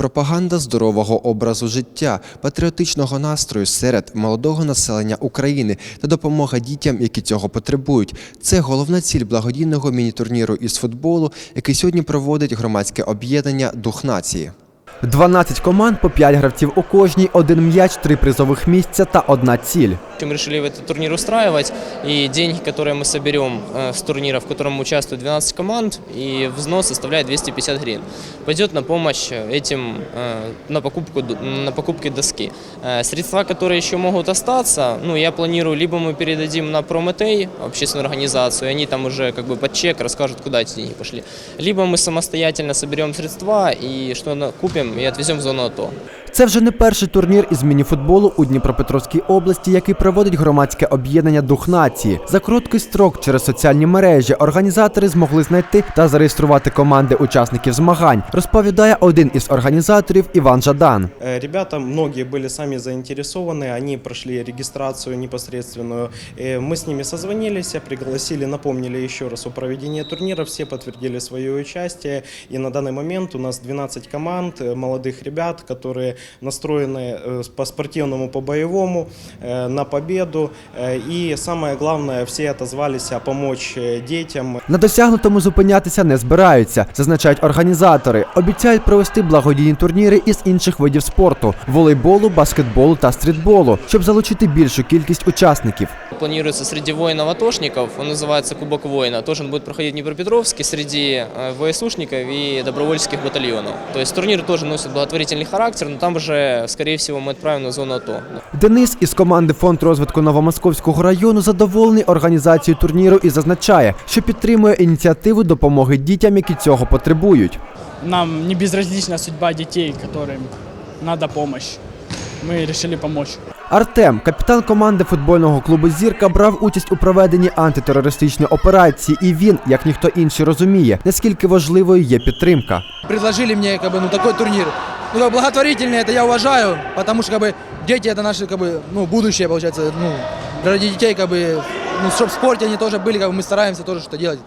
пропаганда здорового образу життя, патріотичного настрою серед молодого населення України та допомога дітям, які цього потребують. Це головна ціль благодійного міні-турніру із футболу, який сьогодні проводить громадське об'єднання Дух нації. 12 команд по 5 гравців у кожній, один м'яч, три призових місця та одна ціль. Мы решили этот турнир устраивать, и деньги, которые мы соберем э, с турнира, в котором участвует 12 команд, и взнос составляет 250 гривен, пойдет на помощь этим, э, на покупку, д- на покупки доски. Э, Средства, которые еще могут остаться, ну, я планирую, либо мы передадим на Прометей, общественную организацию, и они там уже как бы под чек расскажут, куда эти деньги пошли, либо мы самостоятельно соберем средства и что на- купим и отвезем в зону АТО. Це вже не перший турнір із міні-футболу у Дніпропетровській області, який проводить громадське об'єднання Дух нації. За короткий строк через соціальні мережі організатори змогли знайти та зареєструвати команди учасників змагань. Розповідає один із організаторів Іван Жадан. Э, Ребята, многие были сами заинтересованы, они прошли регистрацию непосредственную. Э, Мы с ними созвонились, пригласили, напомнили еще раз о проведении турнира, все подтвердили свое участие. И на данный момент у нас 12 команд э, молодых ребят, которые настроены э, по-спортивному, по-боевому, э, на победу. Э, И самое главное, все отозвались о помочь э, детям, На досягнутому зупинятися не збираються, зазначають організатори. Обіцяють провести благодійні турніри із інших видів спорту волейболу, баскетболу та стрітболу, щоб залучити більшу кількість учасників. Планируется среди воинов-атошников, он называется Кубок воина. Тоже он будет проходить в Днепропетровске среди э, ВСУшников и добровольческих батальонов. То есть турнир тоже носит благотворительный характер, но там уже, скорее всего, мы отправим на зону АТО. Денис із команди Фонд розвитку Новомосковського району задоволений організацією турніру і зазначає, що підтримує ініціативу допомоги дітям, які цього потребують. Нам не безразлична судьба детей, которым надо помощь. Мы решили помочь. Артем, капітан команди футбольного клубу Зірка, брав участь у проведенні антитерористичної операції, і він, як ніхто інший, розуміє, наскільки важливою є підтримка. предложили мне как бы ну такой турнир. Ну как благотворительный это я уважаю, потому что как бы дети это наше как бы ну будущее получается, ну ради детей как бы ну чтобы в спорте они тоже были, как бы мы стараемся тоже что делать.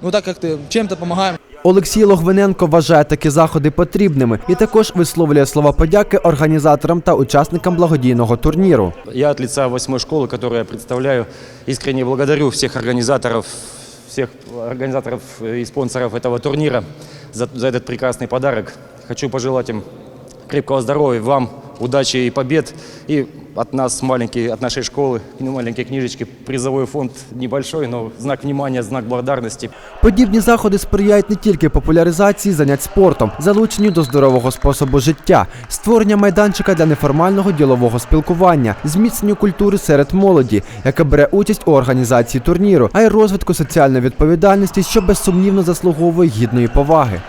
Ну так как-то чем-то помогаем. Олексій Логвиненко вважає такі заходи потрібними і також висловлює слова подяки організаторам та учасникам благодійного турніру. Я от лица восьмой школы, которую я представляю, искренне благодарю всех организаторов, всех организаторов и спонсоров этого турнира за, за этот прекрасный подарок. Хочу пожелать им крепкого здоровья, вам удачи и побед. И от нас, маленький, от нашей школы, маленькие книжечки, призовой фонд небольшой, но знак внимания, знак благодарности. Подібні заходи сприяють не тільки популяризації занять спортом, залученню до здорового способу життя, створення майданчика для неформального ділового спілкування, зміцненню культури серед молоді, яка бере участь у організації турніру, а й розвитку соціальної відповідальності, що безсумнівно заслуговує гідної поваги.